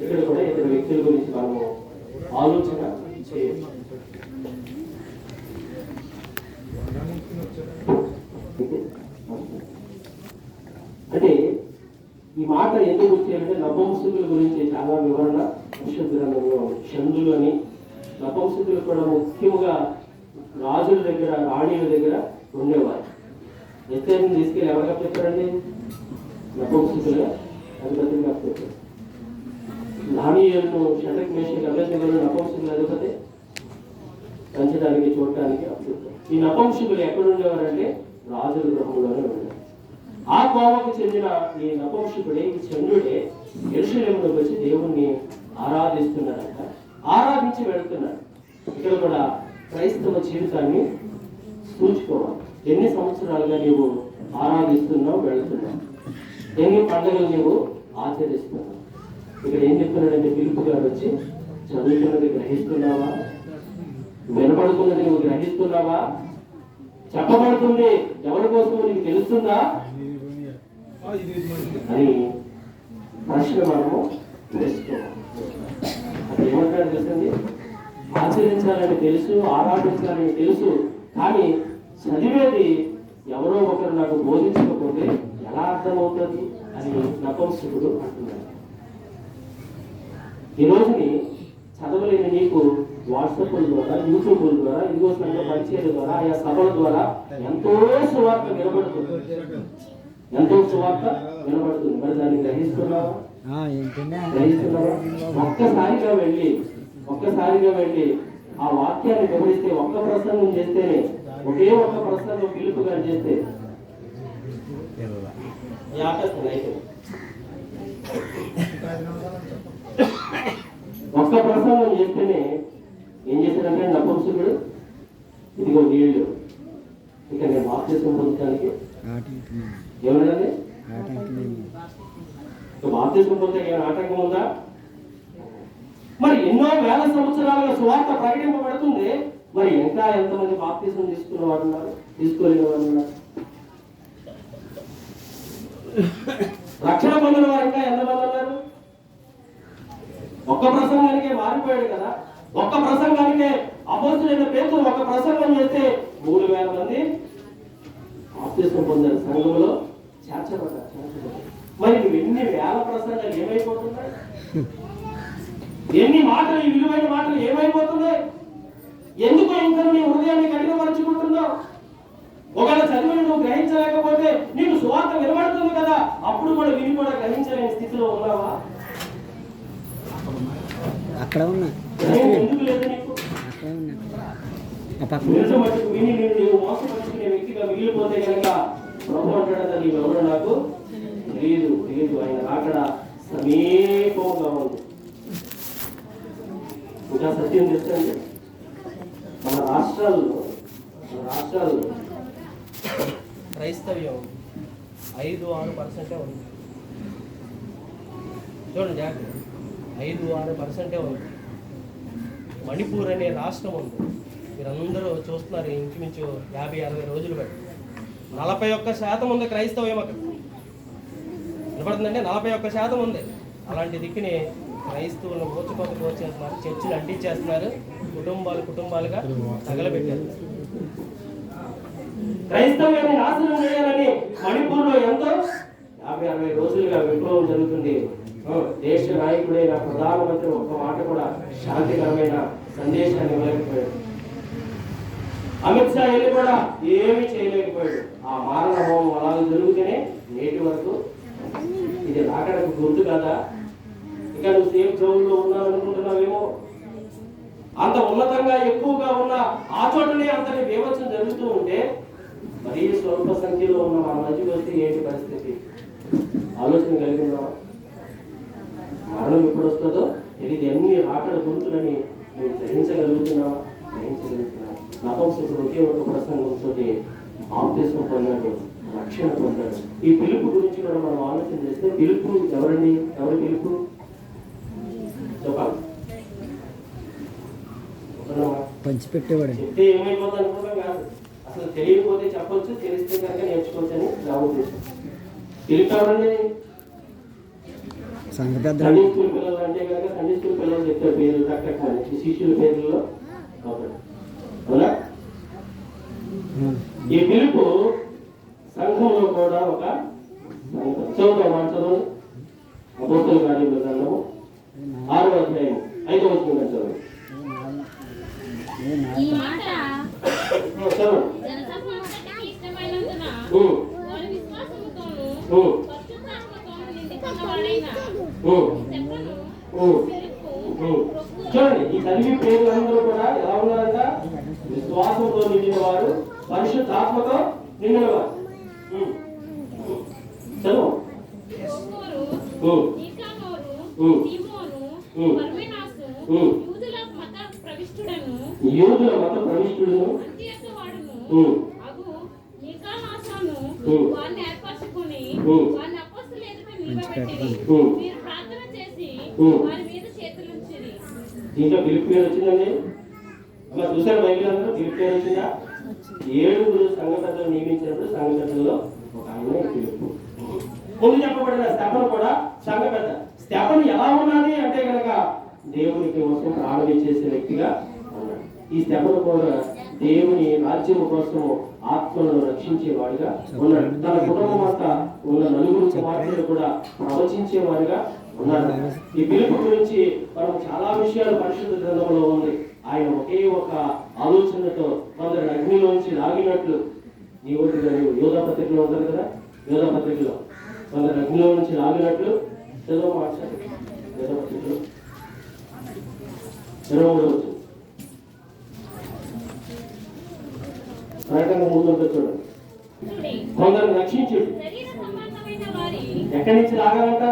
ఇక్కడ కూడా ఇద్దరు వ్యక్తుల గురించి మనము ఆలోచన చేయొచ్చు అంటే ఈ మాట ఎందుకు వచ్చాయంటే నపంసకుల గురించి చాలా వివరణ విషయంలో గ్రంథంలో ఉంది. చంద్రులు అని. నపంసకులు కూడా ముఖ్యంగా రాజుల దగ్గర రాణిల దగ్గర ఉండేవారు. ఎత్తైన తీసుకెళ్ళి ఎవరిగా చెప్పారండి నపంసకులుగా? అధిపతిగా షటక్ మేషకి అభ్యర్థులు నపంసకులు అధిపతి. పెంచడానికి చూడటానికి అభ్యర్థులు ఈ నపంసకులు ఎక్కడ ఉండేవారంటే రాజుల గృహంలోనే ఉండేవారు. ఆ కోమకు చెందిన ఈ నపంసకుడే ఈ చంద్రుడే ఎరుషలేములోకి వచ్చి దేవుణ్ణి ఆరాధిస్తున్నాడంట. ఆరాధించి వెళుతున్నాడు ఇక్కడ కూడా క్రైస్తవ జీవితాన్ని సూచుకోవాలి. ఎన్ని సంవత్సరాలుగా నీవు ఆరాధిస్తున్నావు వెళుతున్నావు? ఎన్ని పండుగలు నీవు ఆచరిస్తావు ఇక్కడ ఏం చెప్తున్నాడంటే పిలుపు గారు వచ్చి చదువుతున్నది గ్రహిస్తున్నావా? వినపడుతున్నది నువ్వు గ్రహిస్తున్నావా? చెప్పబడుతుంది. ఎవరి కోసం నీకు తెలుస్తుందా? అని ప్రశ్న మనము తెలుసుకోవాలి అది ఏమంటాడు తెలుసండి? ఆచరించాలని తెలుసు ఆరాధించాలని తెలుసు కానీ చదివేది ఎవరో ఒకరు నాకు బోధించకపోతే ఎలా అర్థమవుతుంది అని నపంసకుడు అంటున్నాడు. ఈ రోజుని చదవలేని నీకు వాట్సాప్ ద్వారా యూట్యూబ్ ద్వారా ఇదిగో సంఘ పరిచయాల ద్వారా ఆయా సభల ద్వారా ఎంతో సువార్త వినబడుతుంది. ఎంతో సువార్త వినబడుతుంది. మరి దాన్ని గ్రహిస్తున్నావా? గ్రహిస్తున్నావా? ఒక్కసారిగా వెళ్ళి ఒక్కసారిగా వెళ్ళి ఆ వాక్యాన్ని గమనిస్తే ఒక్క ప్రసంగం చేస్తేనే ఒకే ఒక్క ప్రసంగం పిలుపుగా చేస్తే ఈ ఆకాశం ఒక్క ప్రసంగం చేస్తేనే ఏం చేశాడంటే నపుంసకుడు ఇదిగో నీళ్ళు. ఇక నేను బాప్తీసం పొందడానికి ఏమన్నది ఇక బాప్తీసం పొందే ఏమైనా ఆటంకం ఉందా? మరి ఎన్నో వేల సంవత్సరాలుగా సువార్త ప్రకటింపబడుతుంది. మరి ఇంకా ఎంతమంది బాప్తీసం తీసుకున్న వారు ఉన్నారు? తీసుకోలేని వారు ఉన్నారు? రక్షణ పొందిన వారంగా ఇంకా ఎంతమంది ఉన్నారు ఒక్క ప్రసంగానికే మారిపోయాడు కదా. ఒక్క ప్రసంగానికే అపోజిట్ పేరు ఒక ప్రసంగం చేస్తే మూడు వేల మంది బాప్తీసం పొందారు సంఘంలో. చేర్చబడ్డారు మరి నువ్వు ఎన్ని వేల ప్రసంగాలు ఏమైపోతున్నాయి? ఎన్ని మాటలు విలువైన మాటలు ఏమైపోతున్నాయి? ఎందుకు ఇంకా నీ హృదయాన్ని కఠినపరచుకుంటున్నావు? ఒకవేళ చదివి నువ్వు గ్రహించలేకపోతే నీకు సువార్త వినబడుతుంది కదా. అప్పుడు కూడా విని కూడా గ్రహించలేని స్థితిలో ఉన్నావా? అక్కడ ఉన్నా. ఎందుకు లేదు నీకు? అక్కడ ఉన్నా. విని నీవు మోసపరుచుకునే వ్యక్తిగా మిగిలిపోతే కనుక ప్రభు అంటాడట నీవెవరో నాకు తెలియదు తెలియదు ఆయన రాకడ సమీపంగా ఉంది. ఇంకా సత్యం చెప్తాండి మన రాష్ట్రాల్లో మన రాష్ట్రాల్లో క్రైస్తవ్యం ఐదు ఆరు పర్సెంటే ఉంది. చూడండి జాగ్రత్త. ఐదు ఆరు పర్సెంటే ఉంది. మణిపూర్ అనే రాష్ట్రం ఉంది. మీరందరూ చూస్తున్నారు ఇంచుమించు యాభై అరవై రోజులు బట్టి నలభై ఒక్క శాతం ఉంది క్రైస్తవం అక్కడ. వినపడుతుందంటే నలభై ఒక్క శాతం ఉంది. అలాంటి దిక్కుని క్రైస్తవులను ఊచకోతకు వచ్చేస్తున్నారు చర్చిలు అంటించేస్తున్నారు కుటుంబాలు కుటుంబాలుగా తగలబెట్టేస్తున్నారు. క్రైస్తవ్యాన్ని నాశనం చేయాలని మణిపూర్లో ఎంతో యాభై అరవై రోజులుగా విప్లవం జరుగుతుంది. దేశ నాయకుడైన ప్రధానమంత్రి ఒక్క మాట కూడా శాంతికరమైన సందేశాన్ని ఇవ్వలేకపోయాడు. అమిత్ షా వెళ్ళి కూడా ఏమీ చేయలేకపోయాడు. ఆ మారణ హోమం అలా జరుగుతూనే నేటి వరకు ఇది నాకడకు గుర్తు కదా? ఇక నువ్వు సేమ్ జోన్లో ఉన్నావు అనుకుంటున్నావేమో అంత ఉన్నతంగా ఎక్కువగా ఉన్న ఆ చోటనే అంతని బీభత్సం మరీ స్వల్ప సంఖ్యలో ఉన్న మన మధ్యకి వస్తే ఏంటి పరిస్థితి? ఆలోచన కలిగిందా? మరణం ఎప్పుడు వస్తుందో ఇది ఎన్ని రాకడ గుర్తులని నువ్వు గ్రహించగలుగుతున్నావా? గ్రహించగలుగుతున్నావా? నపంసకుడు ఒకే ఒక ప్రసంగంతో ఆపదేశం పొందాడు రక్షణ పొందాడు. ఈ పిలుపు గురించి కూడా మనం ఆలోచన చేస్తే పిలుపు ఎవరండి? ఎవరి పిలుపు? చెప్పాలి. పంచిపెట్టేవాడు. చెప్తే ఏమైపోతుంది అనుకుంటాం కాదు. అసలు తెలియకపోతే చెప్పొచ్చు తెలిస్తే కనుక నేర్చుకోవచ్చు అని నా ఉద్దేశం. పెద్దలు సండే స్కూల్ పిల్లలు అంటే కనుక సండే స్కూల్ పిల్లలు చెప్తారు పేర్లు మనకి శిష్యుల పేర్లలో అవునా? ఈ పిలుపు సంఘంలో కూడా ఒక చదువుతాం మాట చదువు. అపోతుల కార్యముల గ్రంథము. ఆరో అధ్యాయం ఐదో వచ్చిన చదువు. చూడండి ఈ చదివి పేర్లందరూ కూడా ఎలా ఉన్నారంట? విశ్వాసంతో నిండిన వారు పరిశుద్ధాత్మతో నిండిన వారు. చదువు. యూదుల మత ప్రవిష్టుడను, యూదుల మత ప్రవిష్టుడును. ఎదుట. మీరు ప్రార్థన చేసి. వారి మీద. దీంట్లో పిలుపు పేరు వచ్చిందండి? అమ్మ చూసారు బైబిల్ అందరూ పిలుపు పేరు వచ్చిందా? ఏడుగురు సంఘ పెద్దలు నియమించినప్పుడు సంఘ పెద్దల్లో ఒక ఆయన ఈ పిలుపు. ముందు చెప్పబడిన స్థపన కూడా సంఘ పెద్ద. స్థపన ఎలా ఉన్నది అంటే కనుక దేవునికి కోసం ప్రాణం ఇచ్చేసే వ్యక్తిగా ఉన్నాడు. ఈ స్థపన కూడా దేవుని రాజ్యం కోసం ఆత్మలను రక్షించేవాడిగా ఉన్నాడు. తన కుటుంబం అంతా ఉన్న నలుగురు కుమార్తెలు కూడా ప్రవచించేవాడిగా ఉన్నాడు ఈ పిలుపు గురించి మనం చాలా విషయాలు పరిశుద్ధ గ్రంథంలో ఉంది. ఆయన ఒకే ఒక ఆలోచనతో కొందరు అగ్నిలోంచి లాగినట్లు. నీ ఒకటి నీవు పత్రికలో ఉంటుంది కదా? యోధ పత్రికలో. కొందరు అగ్నిలో నుంచి లాగినట్లు. చదువు మార్చాలి యోధ పత్రికలో. ఇరవై మూడు మూడు ఉంటుంది చూడండి. చూడి, కొందరు రక్షించుడు ఎక్కడి నుంచి లాగాలంట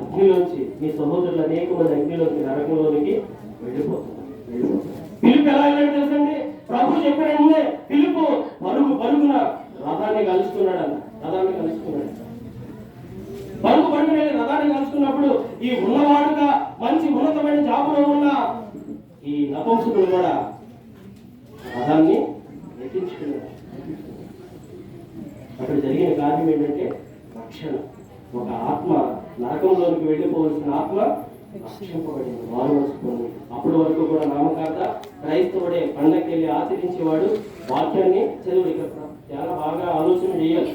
అగ్నిలోంచి. మీ సహోదరులు అనేక మంది అగ్నిలోకి నరకంలోనికి వెళ్ళిపోతున్నారు. పిలుపు ఎలా వెళ్ళాడు తెలుసండి? ప్రభు వెంటనే పిలుపు. పరుగు పరుగున రథాన్ని కలుసుకున్నాడు అన్న రథాన్ని కలుసుకున్నాడు పరుగు పరుగున రథాన్ని కలుసుకున్నప్పుడు ఈ ఉన్నవాడుగా మంచి ఉన్నతమైన జాబులో ఉన్న ఈ నపంసకుడు కూడా రథాన్ని ఎక్కించుకున్నాడు అక్కడ జరిగిన కార్యం ఏంటంటే రక్షణ ఒక ఆత్మ నరకంలోనికి వెళ్ళిపోవలసిన ఆత్మ రక్షింపబడింది. వారు అప్పటి వరకు కూడా నామకార్థ క్రైస్తవుడే పండగకి వెళ్ళి ఆచరించేవాడు వాక్యాన్ని చదువు ఇక్కడ చాలా బాగా ఆలోచన చేయాలి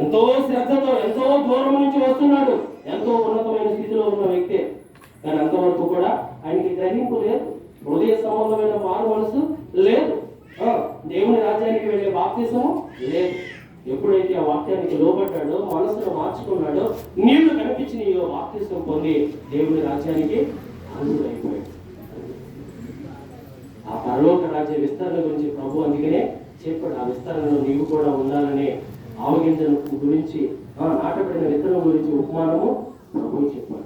ఎంతో శ్రద్ధతో ఎంతో దూరం నుంచి వస్తున్నాడు. ఎంతో ఉన్నతమైన స్థితిలో ఉన్న వ్యక్తి. కానీ అంతవరకు కూడా ఆయనకి గ్రహింపు లేదు. హృదయ సంబంధమైన మారు మనసు లేదు. దేవుని రాజ్యానికి వెళ్ళే బాప్తిసము లేదు. ఎప్పుడైతే ఆ వాక్యానికి లోబడ్డాడో మనసును మార్చుకున్నాడో నీళ్ళు కనిపించిన ఈ పొంది దేవుని రాజ్యానికి అర్హుడైపోయాడు ఆ పరలోక రాజ్య విస్తరణ గురించి ప్రభు అందుకనే చెప్పాడు. ఆ విస్తరణలో నీవు కూడా ఉండాలనే ఆవగింజను గురించి నాటబడిన విత్తనం గురించి ఉపమానము ప్రభు చెప్పాడు.